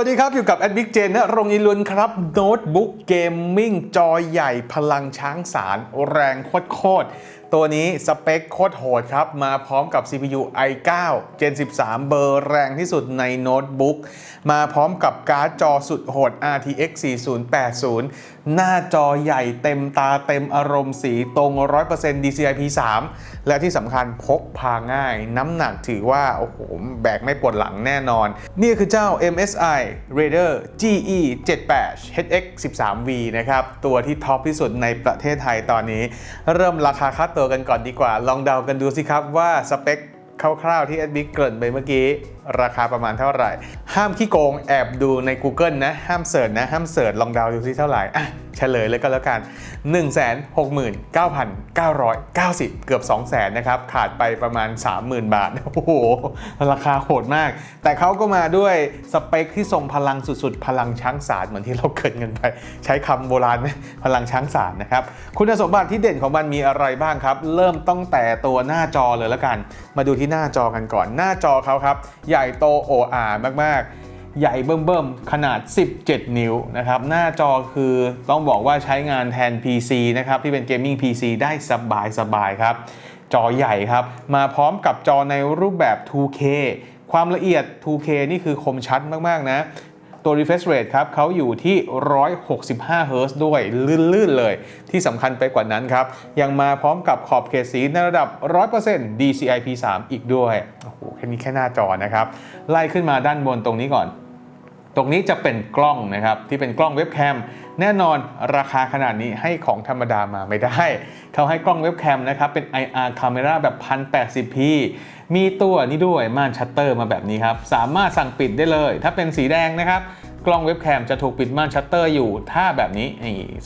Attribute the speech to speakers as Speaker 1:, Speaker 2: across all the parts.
Speaker 1: วัสดีครับ อยู่กับแอดบิ๊กเจนนะรงอิลุนครับ โน้ตบุ๊กเกมมิ่งจอใหญ่พลังช้างสาร แรงโคตรตัวนี้สเปคโคตรโหดครับ มาพร้อมกับ CPU i9 Gen 13 เบอร์แรงที่สุดในโน้ตบุ๊ก มาพร้อมกับการ์ดจอสุดโหด RTX 4080 หน้าจอใหญ่เต็มตาเต็มอารมณ์สีตรง 100% DCI P3 และที่สำคัญพกพาง่าย น้ำหนักถือว่า โอ้โห แบกไม่ปวดหลังแน่นอน นี่คือเจ้า MSI Raider GE 78 HX 13V นะครับ ตัวที่ท็อปที่สุดในประเทศไทยตอนนี้ เริ่มราคาค่าตัวกันก่อนดีกว่า ลองเดากันดูสิครับว่าสเปคคร่าวๆที่แอดบิ๊กเกริ่นไปเมื่อกี้ ราคาประมาณเท่าไหร่ ห้ามขี้โกงแอบดูใน Google นะ ห้ามเสิร์ชนะ ห้ามเสิร์ชลองเดาดูซิเท่าไหร่อะ เฉลยเลยก็แล้วกัน 169,990 เกือบ 200,000นะครับ ขาดไปประมาณ 30,000 บาท โอ้โห ราคาโหดมาก แต่เขาก็มาด้วยสเปคที่ทรงพลังสุดๆ พลังช้างสารเหมือนที่เราเกิดกันไป ใช้คำโบราณไหมพลังช้างสารนะครับ คุณสมบัติที่เด่นของมันมีอะไรบ้างครับ เริ่มต้องแต่ตัวหน้าจอเลยแล้วกัน มาดูที่หน้าจอกันก่อน หน้าจอเขาครับ ใหญ่โตโออามากๆ ใหญ่เบิ่มๆ ขนาด 17 นิ้วนะครับ หน้าจอคือต้องบอกว่าใช้งานแทน PC นะครับ ที่เป็นเกมมิ่ง PC ได้สบายๆครับ จอใหญ่ครับ มาพร้อมกับจอในรูปแบบ 2K ความละเอียด 2K นี่คือคมชัดมาก ๆ นะตัว refresh rate ครับเขาอยู่ที่ 165 Hz ด้วย ลื่น ๆ เลย ที่สำคัญไปกว่านั้นครับ ยังมาพร้อมกับขอบเขตสีในระดับ 100% DCI P3 อีกด้วย โอ้โห แค่นี้แค่หน้าจอนะครับ ไล่ขึ้นมาด้านบนตรงนี้ก่อน ตรงนี้จะเป็นกล้องนะครับที่เป็นกล้องเว็บแคมแน่นอนราคาขนาดนี้ให้ของธรรมดามาไม่ได้ เขาให้กล้องเว็บแคมนะครับเป็น IR Camera แบบ 1080p มีตัวนี้ด้วยม่านชัตเตอร์มาแบบนี้ครับ สามารถสั่งปิดได้เลย ถ้าเป็นสีแดงนะครับ กล้องเว็บแคมจะถูกปิดม่านชัตเตอร์อยู่ ถ้าแบบนี้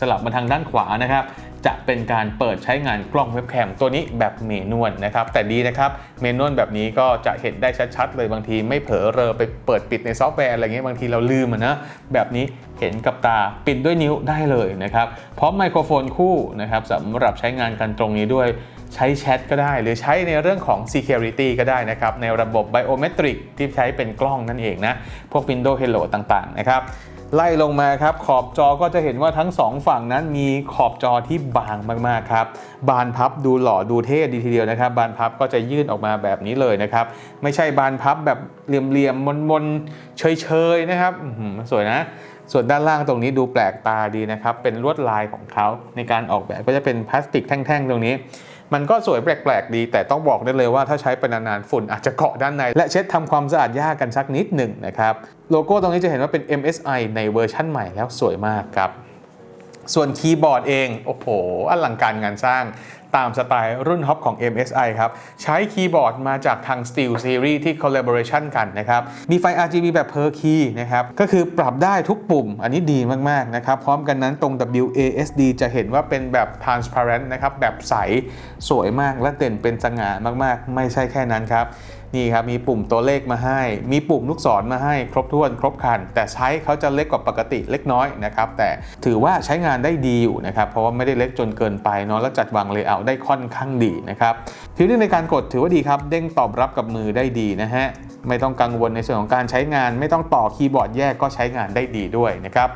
Speaker 1: สลับมาทางด้านขวานะครับ จะเป็นการเปิดใช้งานกล้องเว็บแคมตัวนี้แบบเมนวลนะครับ แต่ดีนะครับเมนวลแบบนี้ก็จะเห็นได้ชัดๆ เลยบางทีไม่เผลอเรอไปเปิดปิดในซอฟต์แวร์อะไรเงี้ยบางทีเราลืมอะนะแบบนี้เห็นกับตาปิดด้วยนิ้วได้เลยนะครับพร้อมไมโครโฟนคู่นะครับสำหรับใช้งานกันตรงนี้ด้วยใช้แชทก็ได้ หรือใช้ในเรื่องของ Security ก็ได้นะครับในระบบ Biometric ที่ใช้เป็นกล้องนั่นเองนะพวก Windows Hello ต่างๆนะครับ ไล่ลงมาครับขอบจอก็จะเห็นว่าทั้ง 2 ฝั่งนั้นมีขอบจอที่บางมากๆครับบานพับดูหล่อดูเท่ดีทีเดียวนะครับ บานพับก็จะยื่นออกมาแบบนี้เลยนะครับ ไม่ใช่บานพับแบบเหลี่ยมๆมนๆเฉยๆนะครับสวยนะ ส่วนด้านล่างตรงนี้ดูแปลกตาดีนะครับ เป็นลวดลายของเขาในการออกแบบก็จะเป็นพลาสติกแท่งๆ ตรงนี้ มันก็สวยแปลกๆดี แต่ต้องบอกได้เลยว่าถ้าใช้ไปนานๆฝุ่นอาจจะเกาะด้านใน และเช็ดทำความสะอาดยากกันสักนิดหนึ่งนะครับ โลโก้ตรงนี้จะเห็นว่าเป็น MSI ในเวอร์ชั่นใหม่แล้วสวยมากครับ ส่วนคีย์บอร์ดเอง โอ้โห อลังการงานสร้างตามสไตล์รุ่นท็อปของ MSI ครับ ใช้คีย์บอร์ดมาจากทาง Steel Series ที่ collaboration กันนะครับ มีไฟ RGB แบบ per key นะครับ ก็คือปรับได้ทุกปุ่ม อันนี้ดีมาก ๆ นะครับ พร้อมกันนั้นตรง WASD จะเห็นว่าเป็นแบบ transparent นะครับ แบบใส สวยมากและเด่นเป็นสง่ามาก ๆ ไม่ใช่แค่นั้นครับ นี่ครับมีปุ่มตัวเลขมาให้ มีปุ่มลูกศรมาให้ครบถ้วนครบครัน แต่ใช้เขาจะเล็กกว่าปกติเล็กน้อยนะครับแต่ถือว่าใช้งานได้ดีอยู่นะครับเพราะว่าไม่ได้เล็กจนเกินไปเนาะแล้วจัดวางเลเยอร์ได้ค่อนข้างดีนะครับฟีลลิ่งในการกดถือว่าดีครับ เด้งตอบรับกับมือได้ดีนะฮะไม่ต้องกังวลในส่วนของการใช้งาน ไม่ต้องต่อคีย์บอร์ดแยกก็ใช้งานได้ดีด้วยนะครับ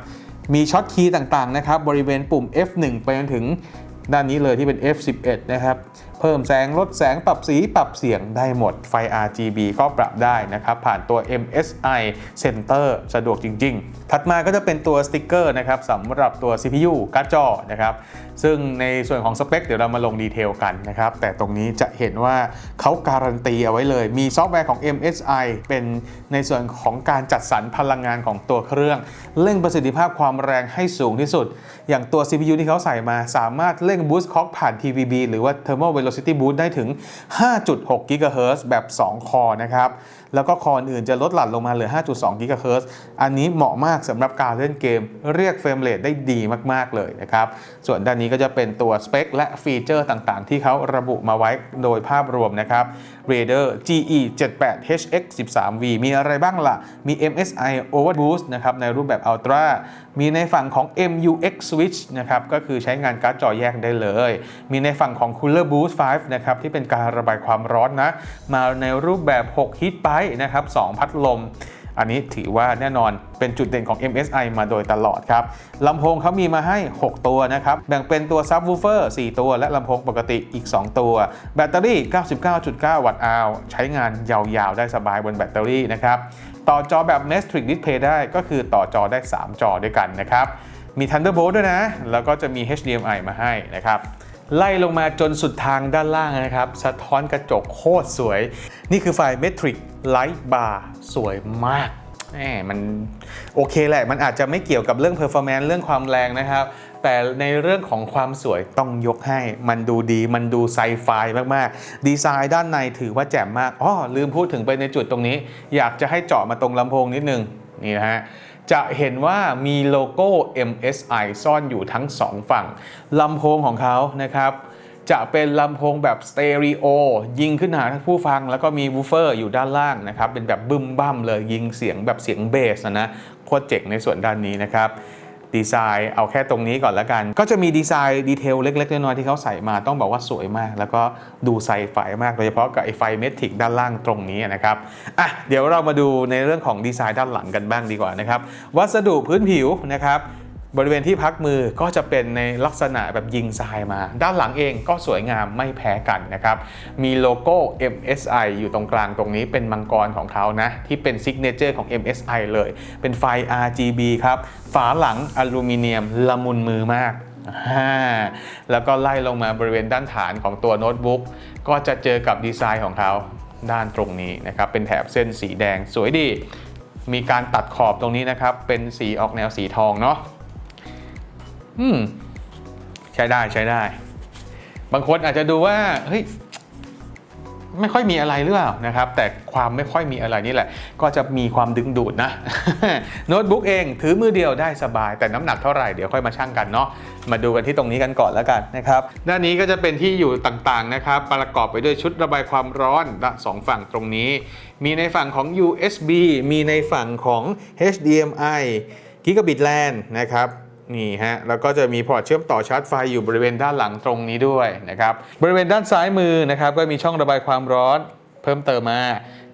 Speaker 1: มีช็อตคีย์ต่างๆนะครับบริเวณปุ่ม F1 ไปจนถึงด้านนี้เลยที่เป็น F11 นะครับ พิ่มแสงลดแสงปรับสีปรับเสียงได้หมดไฟ RGB ก็ปรับได้นะครับผ่านตัว MSI Center สะดวกจริง ๆ ถัดมาก็จะเป็นตัวสติกเกอร์นะครับสำหรับตัว CPU การ์ดจอนะครับซึ่งในส่วนของสเปคเดี๋ยวเรามาลงดีเทลกันนะครับ แต่ตรงนี้จะเห็นว่าเขาการันตีเอาไว้เลย มีซอฟต์แวร์ของ MSI เป็นในส่วนของการจัดสรรพลังงานของตัวเครื่อง เร่งประสิทธิภาพความแรงให้สูงที่สุด อย่างตัว CPU ที่เขาใส่มาสามารถเร่ง Boost Clock ผ่าน TVB หรือว่า Thermal Velocity Boost ได้ถึง 5.6 GHz แบบ 2 คอนะครับ แล้วก็คออื่นจะลดหลั่นลงมาเหลือ 5.2 GHz อันนี้เหมาะมากสำหรับการเล่นเกม เรียกเฟรมเรทได้ดีมาก ๆ เลยนะครับ ส่วนด้านนี้ก็จะเป็นตัวสเปคและฟีเจอร์ต่างๆ ที่เขาระบุมาไว้โดยภาพรวมนะครับ Raider GE 78 HX 13V มีอะไรบ้างล่ะ มี MSI Overboost นะครับในรูปแบบ Ultra มีในฝั่งของ MUX Switch นะครับก็คือใช้งานการ์ดจอแยกได้เลย มีในฝั่งของ Cooler Boost 5 นะครับที่เป็นการระบายความร้อนนะ มาในรูปแบบ 6 Heat Pipe นะครับ 2 พัดลม อันนี้ถือว่าแน่นอนเป็นจุดเด่นของ MSI มาโดยตลอดครับลำโพงเขามีมาให้ 6 ตัวนะครับแบ่งเป็นตัวซับวูเฟอร์4ตัว และลำโพงปกติอีก 2 ตัว แบตเตอรี่ 99.9 วัตต์อาวใช้งานยาวๆ ได้สบายบนแบตเตอรี่นะครับต่อจอแบบ Matrix Display ได้ก็คือต่อจอได้ 3 จอด้วยกันนะครับมี Thunderbolt ด้วยนะ แล้วก็จะมี HDMI มาให้นะครับ ไล่ลงมาจนสุดทางด้านล่างนะครับ สะท้อนกระจกโคตรสวย นี่คือไฟ Metric Light Bar สวยมากแหมมันโอเคแหละ มันอาจจะไม่เกี่ยวกับเรื่อง performance เรื่องความแรงนะครับ แต่ในเรื่องของความสวยต้องยกให้ มันดูดี มันดูไซไฟมากๆ ดีไซน์ด้านในถือว่าแจ่มมากอ๋อลืมพูดถึงไปในจุดตรงนี้ อยากจะให้เจาะมาตรงลำโพงนิดนึง นี่นะฮะ จะเห็นว่ามีโลโก้ MSI ซ่อนอยู่ทั้งสองฝั่งลำโพงของเขานะครับ จะเป็นลำโพงแบบสเตอริโอยิงขึ้นหาผู้ฟัง แล้วก็มีวูเฟอร์อยู่ด้านล่างนะครับ เป็นแบบบึ้มบั้มเลยยิงเสียงแบบเสียงเบสนะนะโคตรเจ๋งในส่วนด้านนี้นะครับ ดีไซน์เอาแค่ตรงนี้ก่อนแล้วกัน ก็จะมีดีไซน์ดีเทลเล็กๆน้อยๆที่เขาใส่มาต้องบอกว่าสวยมาก แล้วก็ดูไซไฟมากโดยเฉพาะกับไอไฟเมทิกด้านล่างตรงนี้นะครับอะเดี๋ยวเรามาดูในเรื่องของดีไซน์ด้านหลังกันบ้างดีกว่านะครับวัสดุพื้นผิวนะครับ บริเวณที่พักมือก็จะเป็นในลักษณะแบบยิงทรายมา ด้านหลังเองก็สวยงามไม่แพ้กันนะครับ มีโลโก้ MSI อยู่ตรงกลางตรงนี้เป็นมังกรของเขานะ ที่เป็นซิกเนเจอร์ของ MSI เลย เป็นไฟ RGB ครับ ฝาหลังอลูมิเนียมละมุนมือมากอ่าแล้วก็ไล่ลงมาบริเวณด้านฐานของตัวโน้ตบุ๊กก็จะเจอกับดีไซน์ของเขาด้านตรงนี้นะครับ เป็นแถบเส้นสีแดงสวยดี มีการตัดขอบตรงนี้นะครับ เป็นสีออกแนวสีทองเนาะ อืมใช้ได้ใช้ได้ บางคนอาจจะดูว่าเฮ้ยไม่ค่อยมีอะไรหรือเปล่านะครับ แต่ความไม่ค่อยมีอะไรนี่แหละ ก็จะมีความดึงดูดนะ โน้ตบุ๊กเองถือมือเดียวได้สบาย แต่น้ำหนักเท่าไหร่เดี๋ยวค่อยมาชั่งกันเนาะมาดูกันที่ตรงนี้กันก่อนแล้วกันนะครับ ด้านนี้ก็จะเป็นที่อยู่ต่างๆนะครับ ประกอบไปด้วยชุดระบายความร้อนด้านสองฝั่งตรงนี้ มีในฝั่งของ USB มีในฝั่งของ HDMI Gigabit LAN นะครับ นี่ฮะแล้วก็จะมีพอร์ตเชื่อมต่อชาร์จไฟอยู่บริเวณด้านหลังตรงนี้ด้วยนะครับบริเวณด้านซ้ายมือนะครับก็มีช่องระบายความร้อนเพิ่มเติมมา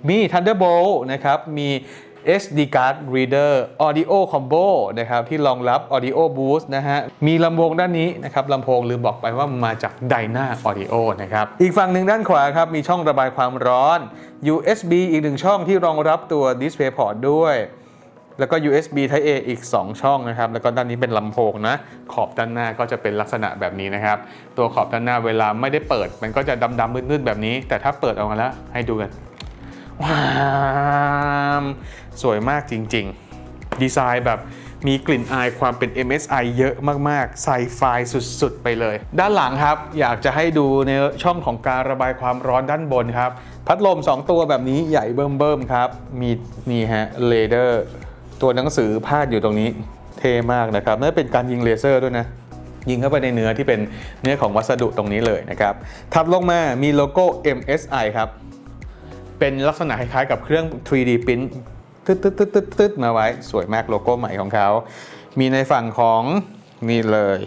Speaker 1: มี Thunderbolt นะครับมี SD card reader audio combo นะครับที่รองรับ audio boost นะฮะ มีลำโพงด้านนี้นะครับลำโพงลืมบอกไปว่ามาจาก Dyna Audio นะครับ อีกฝั่งหนึ่งด้านขวาครับ มีช่องระบายความร้อน USB อีกหนึ่งช่องที่รองรับตัว DisplayPort ด้วย แล้วก็ USB Type A อีก 2 ช่องนะครับ แล้วก็ด้านนี้เป็นลำโพงนะ ขอบด้านหน้าก็จะเป็นลักษณะแบบนี้นะครับ ตัวขอบด้านหน้าเวลาไม่ได้เปิด มันก็จะดำๆมืดๆแบบนี้ แต่ถ้าเปิดออกมาแล้วให้ดูกัน ว้าวสวยมากจริง ๆ ดีไซน์แบบมีกลิ่นอายความเป็น MSI เยอะมากๆใส่ไฟสุด ๆ ไปเลย ด้านหลังครับ อยากจะให้ดูในช่องของการระบายความร้อนด้านบนครับ พัดลม 2 ตัวแบบนี้ใหญ่เบิ่มๆครับ มีนี่ฮะเลเดอร์ ตัวหนังสือพาดอยู่ตรงนี้เท่มากนะครับน่นเป็นการยิงเลเซอร์ด้วยนะ ยิงเข้าไปในเนื้อที่เป็นเนื้อของวัสดุตรงนี้เลยนะครับ ถัดลงมามีโลโก้ MSI ครับ เป็นลักษณะคล้ายๆกับเครื่อง 3D print ตึ๊ดตึ๊ดตึ๊ดตึ๊ดตึ๊ดมาไว้ สวยมากโลโก้ใหม่ของเขา มีในฝั่งของนี่เลย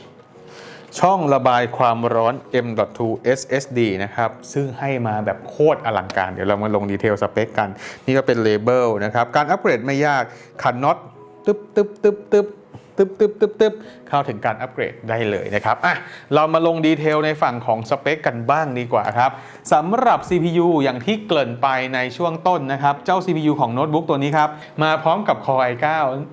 Speaker 1: ช่องระบายความร้อน M.2 SSD นะครับ ซึ่งให้มาแบบโคตรอลังการ เดี๋ยวเรามาลงดีเทลสเปคกัน นี่ก็เป็นเลเบลนะครับ การอัปเกรดไม่ยาก ขันน็อตตึ๊บตึ๊บตึ๊บตึ๊บตึ๊บตึ๊บตึ๊บตึ๊บเข้าถึงการอัปเกรดได้เลยนะครับอะเรามาลงดีเทลในฝั่งของสเปคกันบ้างดีกว่าครับสำหรับ CPU อย่างที่เกริ่นไปในช่วงต้นนะครับ เจ้า CPU ของโน้ตบุ๊กตัวนี้ครับ มาพร้อมกับ Core i9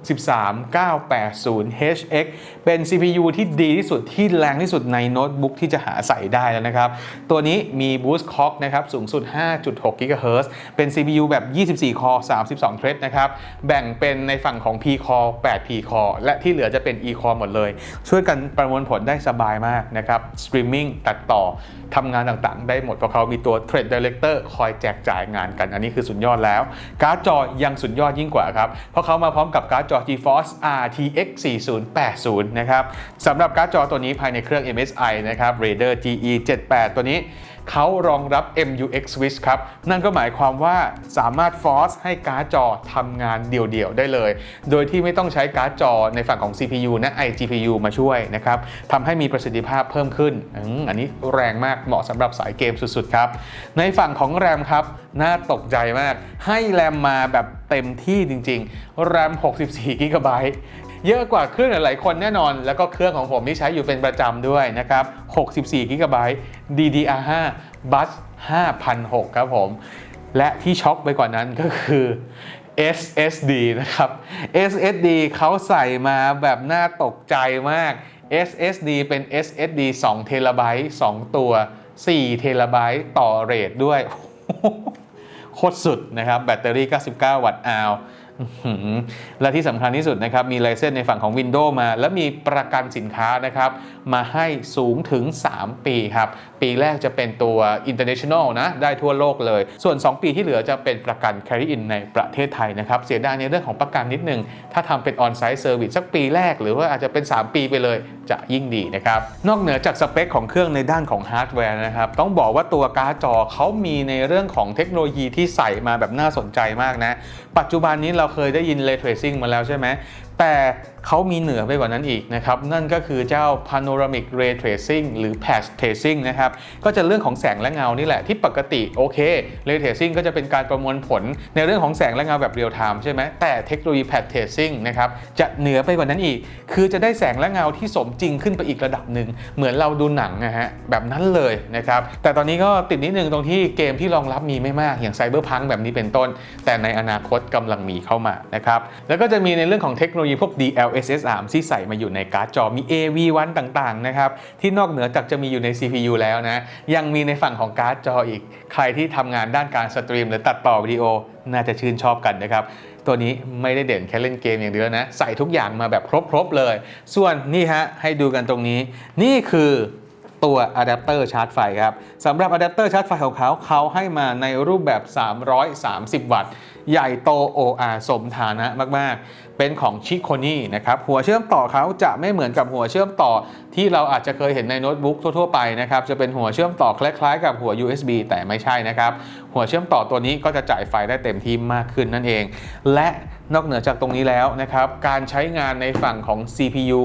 Speaker 1: 13980HX เป็น CPU ที่ดีที่สุดที่แรงที่สุดในโน้ตบุ๊กที่จะหาใส่ได้แล้วนะครับ ตัวนี้มี Boost Clock นะครับ สูงสุด 5.6 GHz เป็น CPU แบบ 24คอ32เทรดนะครับ แบ่งเป็นในฝั่งของ P Core 8 P Core และที่เหลือจะเป็น E Core หมดเลยช่วยกันประมวลผลได้สบายมากนะครับสตรีมมิ่งตัดต่อทำงานต่างๆ ได้หมดเพราะเขามีตัว Thread Director คอยแจกจ่ายงานกัน อันนี้คือสุดยอดแล้ว การ์ดจอยังสุดยอดยิ่งกว่าครับ เพราะเขามาพร้อมกับการ์ดจอ GeForce RTX 4080 นะครับสำหรับการ์ดจอตัวนี้ภายในเครื่อง MSI นะครับ Raider GE 78 ตัวนี้ เขารองรับ MUX switch ครับ นั่นก็หมายความว่าสามารถ force ให้การ์ดจอทำงานเดี่ยวๆ ได้เลย โดยที่ไม่ต้องใช้การ์ดจอในฝั่งของ CPU และ iGPU มาช่วยนะครับทำให้มีประสิทธิภาพเพิ่มขึ้นออันนี้แรงมากเหมาะสำหรับสายเกมสุดๆ ครับ ในฝั่งของแรมครับ น่าตกใจมาก ให้แรมมาแบบเต็มที่จริงๆแรม64 g b เยอะกว่าเครื่องหลายๆคนแน่นอน แล้วก็เครื่องของผมที่ใช้อยู่เป็นประจำด้วยนะครับ 64 g b DDR5 Bus 5,006 ครับผม และที่ช็อกไปกว่านั้นก็คือ SSD นะครับ SSD เขาใส่มาแบบน่าตกใจมาก SSD เป็น SSD 2เทราไบต์2ตัว4เทราไบต์ต่อเรทด้วย โคตรสุดนะครับ แบตเตอรี่ 99 วัตต์อาว และที่สำคัญที่สุดนะครับ มีไลเซนในฝั่งของ Windows มา และมีประกันสินค้านะครับ มาให้สูงถึง 3 ปีครับ ปีแรกจะเป็นตัว international นะ ได้ทั่วโลกเลย ส่วน 2 ปีที่เหลือจะเป็นประกัน carry in ในประเทศไทยนะครับ เสียดายในเรื่องของประกันนิดนึง ถ้าทำเป็น on-site service สักปีแรก หรือว่าอาจจะเป็น 3 ปีไปเลยจะยิ่งดีนะครับ นอกเหนือจากสเปคของเครื่องในด้านของฮาร์ดแวร์นะครับ ต้องบอกว่าตัวการ์ดจอเขามีในเรื่องของเทคโนโลยีที่ใส่มาแบบน่าสนใจมากนะ ปัจจุบันนี้เราเคยได้ยิน ray tracing มาแล้วใช่ไหมแต่เขามีเหนือไปกว่านั้นอีกนะครับ นั่นก็คือเจ้า panoramic ray tracing หรือ patch tracing นะครับ ก็จะเรื่องของแสงและเงานี่แหละที่ปกติโอเค ray tracing ก็จะเป็นการประมวลผลในเรื่องของแสงและเงาแบบเรียลไทม์ใช่ไหมแต่เทคโนโลยี patch tracing นะครับ จะเหนือไปกว่านั้นอีก คือจะได้แสงและเงาที่สมจริงขึ้นไปอีกระดับหนึ่ง เหมือนเราดูหนังนะฮะแบบนั้นเลยนะครับ แต่ตอนนี้ก็ติดนิดนึงตรงที่เกมที่รองรับมีไม่มากอย่าง Cyberpunk แบบนี้เป็นต้น แต่ในอนาคตกำลังมีเข้ามานะครับแล้วก็จะมีในเรื่องของเทคโนโลยีพวก DLSS 3ที่ใส่มาอยู่ในการ์ดจอมี AV1 ต่างๆนะครับที่นอกเหนือจากจะมีอยู่ใน CPU แล้วนะ ยังมีในฝั่งของการ์ดจออีก ใครที่ทำงานด้านการสตรีมหรือตัดต่อวิดีโอน่าจะชื่นชอบกันนะครับ ตัวนี้ไม่ได้เด่นแค่เล่นเกมอย่างเดียวนะ ใส่ทุกอย่างมาแบบครบ ๆ เลย ส่วนนี่ฮะให้ดูกันตรงนี้ นี่คือตัวอะแดปเตอร์ชาร์จไฟครับสำหรับอะแดปเตอร์ชาร์จไฟของเขาเขาให้มาในรูปแบบ 330 วัตต์ ใหญ่โต OR สมฐานะมาก ๆเป็นของชิโคนี่นะครับหัวเชื่อมต่อเขาจะไม่เหมือนกับหัวเชื่อมต่อ ที่เราอาจจะเคยเห็นในโน้ตบุ๊กทั่วๆไปนะครับจะเป็นหัวเชื่อมต่อคล้ายๆ กับหัว USB แต่ไม่ใช่นะครับหัวเชื่อมต่อตัวนี้ก็จะจ่ายไฟได้เต็มที่มากขึ้นนั่นเอง และนอกเหนือจากตรงนี้แล้วนะครับการใช้งานในฝั่งของ CPU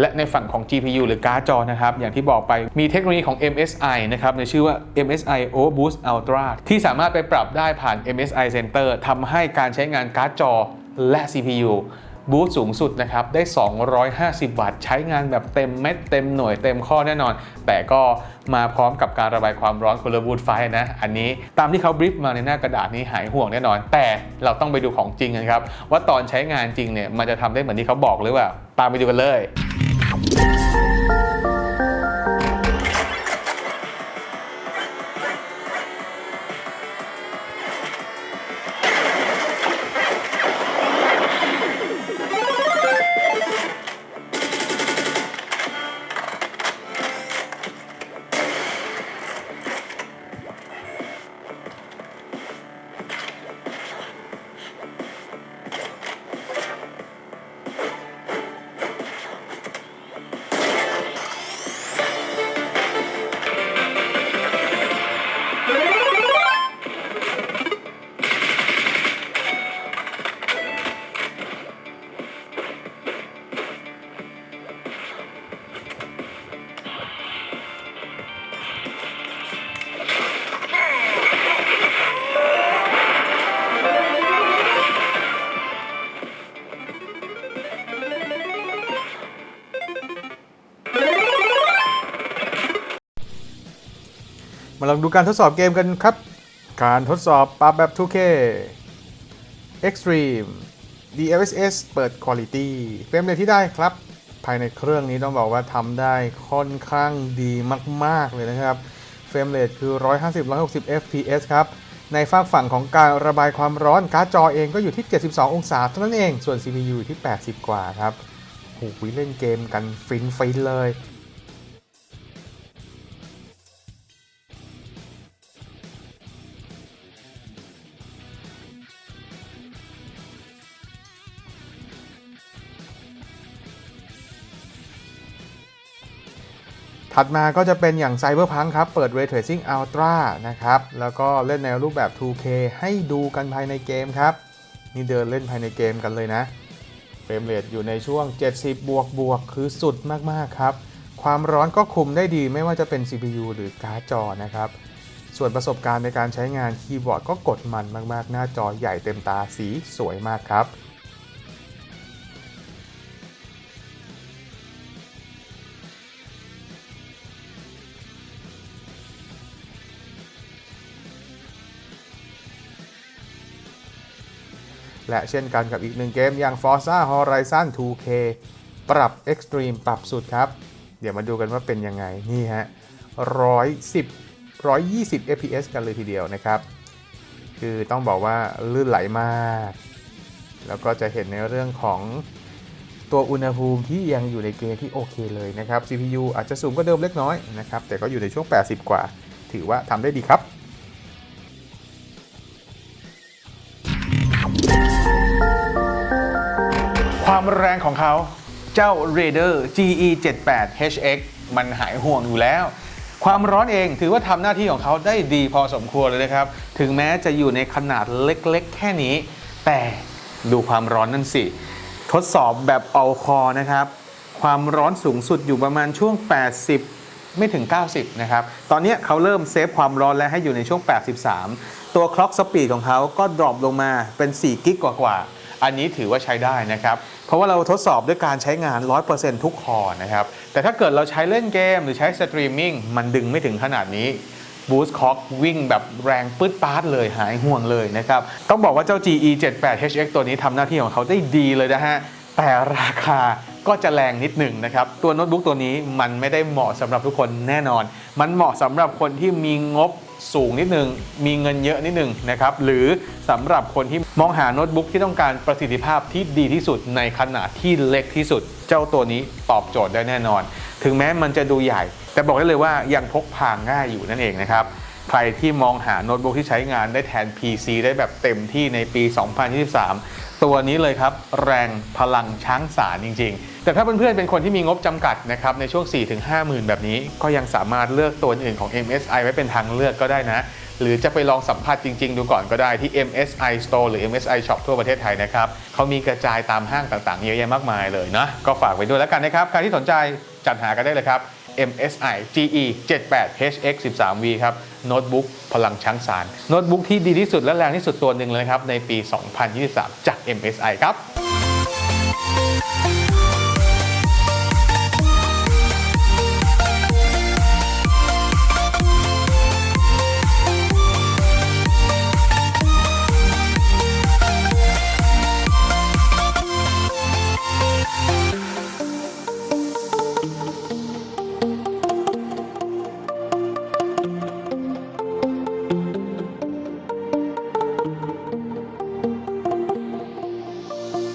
Speaker 1: และในฝั่งของ GPU หรือการ์ดจอนะครับอย่างที่บอกไปมีเทคโนโลยีของ MSI นะครับในชื่อว่า MSI Overboost Ultra ที่สามารถไปปรับได้ผ่าน MSI Center ทำให้การใช้งานการ์ดจอ และ CPU บูตสูงสุดนะครับได้ 250 วัตต์ใช้งานแบบเต็มเม็ดเต็มหน่วยเต็มข้อแน่นอน แต่ก็มาพร้อมกับการระบายความร้อนคนละบูทไฟนะ อันนี้ตามที่เขาบรีฟมาในหน้ากระดาษนี้หายห่วงแน่นอน แต่เราต้องไปดูของจริงกันครับ ว่าตอนใช้งานจริงเนี่ยมันจะทำได้เหมือนที่เขาบอกหรือเปล่า ตามไปดูกันเลย ลองดูการทดสอบเกมกันครับ การทดสอบปรับแบบ 2K Extreme DLSS เปิด Quality เฟรมเรทที่ได้ครับ ภายในเครื่องนี้ต้องบอกว่าทำได้ค่อนข้างดีมาก ๆ เลยนะครับ เฟรมเรทคือ 150-160 fps ครับ ในฝากฝั่งของการระบายความร้อนการ์ดจอเองก็อยู่ที่ 72 องศาเท่านั้นเอง ส่วน CPU อยู่ที่ 80 กว่าครับโอ้โหเล่นเกมกันฟินๆเลย ถัดมาก็จะเป็นอย่าง Cyberpunk ครับ เปิด Ray Tracing Ultra นะครับ แล้วก็เล่นในรูปแบบ 2K ให้ดูกันภายในเกมครับ นี่เดินเล่นภายในเกมกันเลยนะ เฟรมเรทอยู่ในช่วง 70 บวกบวกคือสุดมาก ๆ ครับ ความร้อนก็คุมได้ดีไม่ว่าจะเป็น CPU หรือการ์ดจอนะครับ ส่วนประสบการณ์ในการใช้งานคีย์บอร์ดก็กดมันมาก ๆ หน้าจอใหญ่เต็มตาสีสวยมากครับ และเช่นกันกับอีกหนึ่งเกมอย่าง Forza Horizon 2K ปรับ Extreme ปรับสุดครับ เดี๋ยวมาดูกันว่าเป็นยังไง นี่ฮะ 110 120 fps กันเลยทีเดียวนะครับ คือต้องบอกว่าลื่นไหลมาก แล้วก็จะเห็นในเรื่องของตัวอุณหภูมิที่ยังอยู่ในเกณฑ์ที่โอเคเลยนะครับ CPU อาจจะสูงกว่าเดิมเล็กน้อยนะครับ แต่ก็อยู่ในช่วง 80 กว่า ถือว่าทำได้ดีครับ ความแรงของเขาเจ้า Raider GE 78 HX มันหายห่วงอยู่แล้ว ความร้อนเองถือว่าทำหน้าที่ของเขาได้ดีพอสมควรเลยนะครับ ถึงแม้จะอยู่ในขนาดเล็กๆ แค่นี้ แต่ดูความร้อนนั่นสิ ทดสอบแบบเอาคอนะครับ ความร้อนสูงสุดอยู่ประมาณช่วง 80ไม่ถึง 90 นะครับ ตอนนี้เขาเริ่มเซฟความร้อนและให้อยู่ในช่วง 83 ตัวคล็อกสปีดของเขาก็ดรอปลงมาเป็น 4 กิกกว่าๆ อันนี้ถือว่าใช้ได้นะครับ เพราะว่าเราทดสอบด้วยการใช้งาน 100%ทุกคอนะครับ แต่ถ้าเกิดเราใช้เล่นเกมหรือใช้สตรีมมิ่งมันดึงไม่ถึงขนาดนี้บูสต์คอกวิ่งแบบแรงปื๊ดปาร์ดเลยหายห่วงเลยนะครับ ต้องบอกว่าเจ้า GE 78 HX ตัวนี้ทำหน้าที่ของเขาได้ดีเลยนะฮะ แต่ราคาก็จะแรงนิดหนึ่งนะครับ ตัวโน้ตบุ๊กตัวนี้มันไม่ได้เหมาะสำหรับทุกคนแน่นอน มันเหมาะสำหรับคนที่มีงบ สูงนิดหนึ่งมีเงินเยอะนิดหนึ่งนะครับ หรือสำหรับคนที่มองหาโน้ตบุ๊กที่ต้องการประสิทธิภาพที่ดีที่สุดในขนาดที่เล็กที่สุด เจ้าตัวนี้ตอบโจทย์ได้แน่นอน ถึงแม้มันจะดูใหญ่ แต่บอกได้เลยว่ายังพกพาง่ายอยู่นั่นเองนะครับใครที่มองหาโน้ตบุ๊กที่ใช้งานได้แทน PC ได้แบบเต็มที่ในปี 2023 ตัวนี้เลยครับ แรงพลังช้างสารจริง ๆ แต่ถ้าเพื่อนๆเป็นคนที่มีงบจำกัดนะครับในช่วง 4-5หมื่นแบบนี้ ก็ยังสามารถเลือกตัวอื่นของ MSI ไว้เป็นทางเลือกก็ได้นะ หรือจะไปลองสัมผัสจริง ๆ ดูก่อนก็ได้ที่ MSI Store หรือ MSI Shop ทั่วประเทศไทยนะครับเขามีกระจายตามห้างต่างๆ เยอะแยะมากมายเลยนะก็ฝากไปด้วยแล้วกันนะครับใครที่สนใจจัดหากันได้เลยครับ MSI GE 78 HX 13V ครับโน้ตบุ๊กพลังช้างสารโน้ตบุ๊กที่ดีที่สุดและแรงที่สุดตัวหนึ่งเลยครับในปี 2023 จาก MSI ครับ